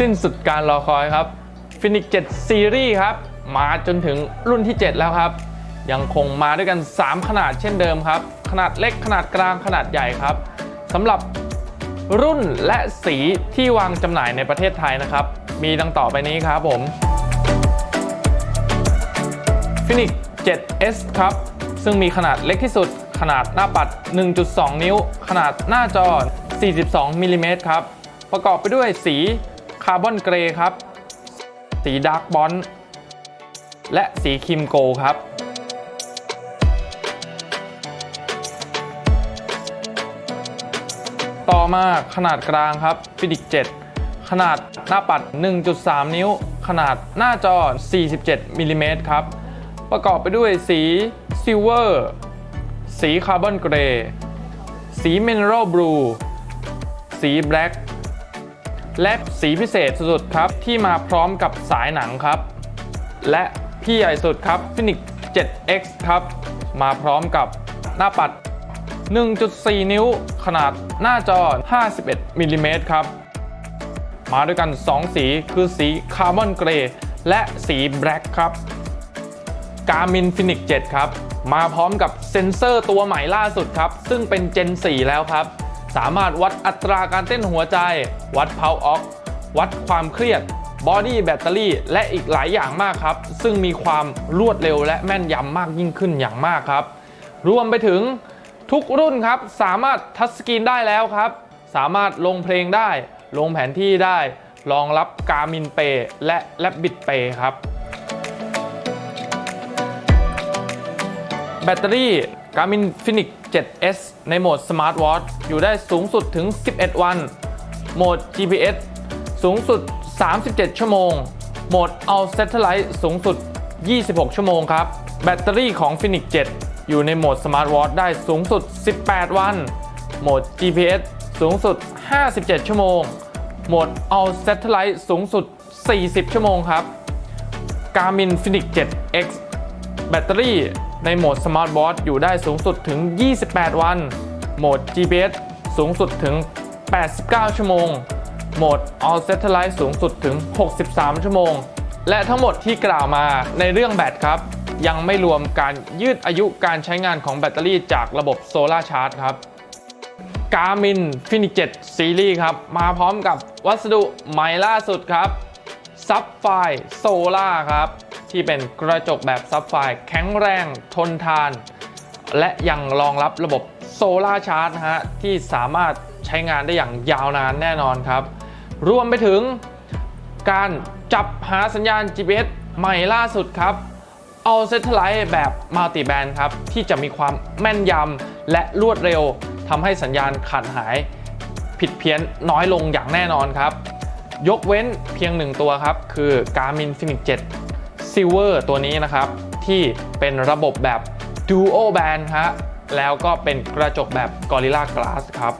สิ้นสุดการรอคอยครับ Phoenix 7 Series ครับ มาจนถึงรุ่นที่ 7 แล้วครับ ยังคงมาด้วยกัน 3 ขนาดเช่นเดิมครับ ขนาดเล็กขนาดกลางขนาดใหญ่ครับสำหรับรุ่นและสีที่วางจำหน่ายในประเทศไทยนะครับ มีดังต่อไปนี้ครับผม Phoenix 7S ครับ ซึ่งมีขนาดเล็กที่สุด ขนาดหน้าปัด 1.2 นิ้ว ขนาดหน้าจอ 42มิลลิเมตรครับ ประกอบไปด้วยสี คาร์บอนเกรย์ครับ สีดาร์กบอนและสีครีมโกล์ครับต่อมาขนาดกลางครับ Phoenix 7ขนาดหน้าปัด 1.3 นิ้ว ขนาดหน้าจอ 47มิลลิเมตรครับ ประกอบไปด้วยสีซิลเวอร์สีคาร์บอนเกรย์สีเมน e รัลบลูสีแบล็ก และสีพิเศษสุดๆครับ ที่มาพร้อมกับสายหนังครับ และพี่ใหญ่สุดครับ Phoenix 7X ครับ มาพร้อมกับหน้าปัด 1.4 นิ้วขนาดหน้าจอ 51มิลลิเมตรครับ มาด้วยกัน 2 สีคือสีคาร์บอนเกรย์และสีแบล็กครับ Garmin Phoenix 7 ครับ มาพร้อมกับเซ็นเซอร์ตัวใหม่ล่าสุดครับ ซึ่งเป็น Gen 4 แล้วครับ สามารถวัดอัตราการเต้นหัวใจ วัด Power Ox วัดความเครียด Body Battery และอีกหลายอย่างมากครับ ซึ่งมีความรวดเร็วและแม่นยำมากยิ่งขึ้นอย่างมากครับ รวมไปถึงทุกรุ่นครับ สามารถทัชสกรีนได้แล้วครับ สามารถลงเพลงได้ ลงแผนที่ได้ รองรับ Garmin Pay และ Rabbit Pay ครับ แบตเตอรี่ Garmin Fenix 7S ในโหมด Smart Watch อยู่ได้สูงสุดถึง 11 วัน โหมด GPS สูงสุด 37 ชั่วโมง โหมด All Satellite สูงสุด 26 ชั่วโมงครับ แบตเตอรี่ของ Fenix 7 อยู่ในโหมด Smart Watch ได้สูงสุด 18 วัน โหมด GPS สูงสุด 57 ชั่วโมง โหมด All Satellite สูงสุด 40 ชั่วโมงครับ Garmin Fenix 7X แบตเตอรี่ ในโหมด Smart Watch อยู่ได้สูงสุดถึง 28 วัน โหมด GPS สูงสุดถึง 89 ชั่วโมง โหมด All Satellite สูงสุดถึง 63 ชั่วโมง และทั้งหมดที่กล่าวมาในเรื่องแบตครับ ยังไม่รวมการยืดอายุการใช้งานของแบตเตอรี่จากระบบ Solar Charge ครับ Garmin Fenix 7 Series ครับ มาพร้อมกับวัสดุใหม่ล่าสุดครับซับไฟโซล่าครับ ที่เป็นกระจกแบบซับไฟแข็งแรงทนทาน และยังรองรับระบบโซล่าชาร์จนะฮะที่สามารถใช้งานได้อย่างยาวนานแน่นอนครับ รวมไปถึงการจับหาสัญญาณ GPS ใหม่ล่าสุดครับเอาเซตไลท์แบบมัลติแบนครับ ที่จะมีความแม่นยำและรวดเร็วทำให้สัญญาณขาดหายผิดเพี้ยนน้อยลงอย่างแน่นอนครับ ยกเว้นเพียงหนึ่งตัวครับ คือ Garmin Fenix 7 Silver ตัวนี้นะครับ ที่เป็นระบบแบบ Duo Band ฮะแล้วก็เป็นกระจกแบบ Gorilla Glass ครับ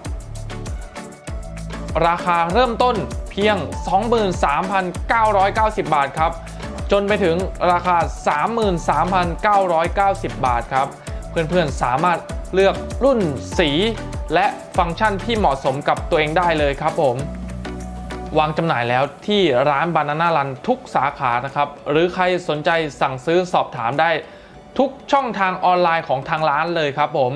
ราคาเริ่มต้นเพียง 23,990 บาทครับ จนไปถึงราคา 33,990 บาทครับ เพื่อนๆสามารถเลือกรุ่นสี และฟังก์ชันที่เหมาะสมกับตัวเองได้เลยครับผม วางจำหน่ายแล้วที่ร้านบานาน่ารันทุกสาขานะครับ หรือใครสนใจสั่งซื้อสอบถามได้ ทุกช่องทางออนไลน์ของทางร้านเลยครับผม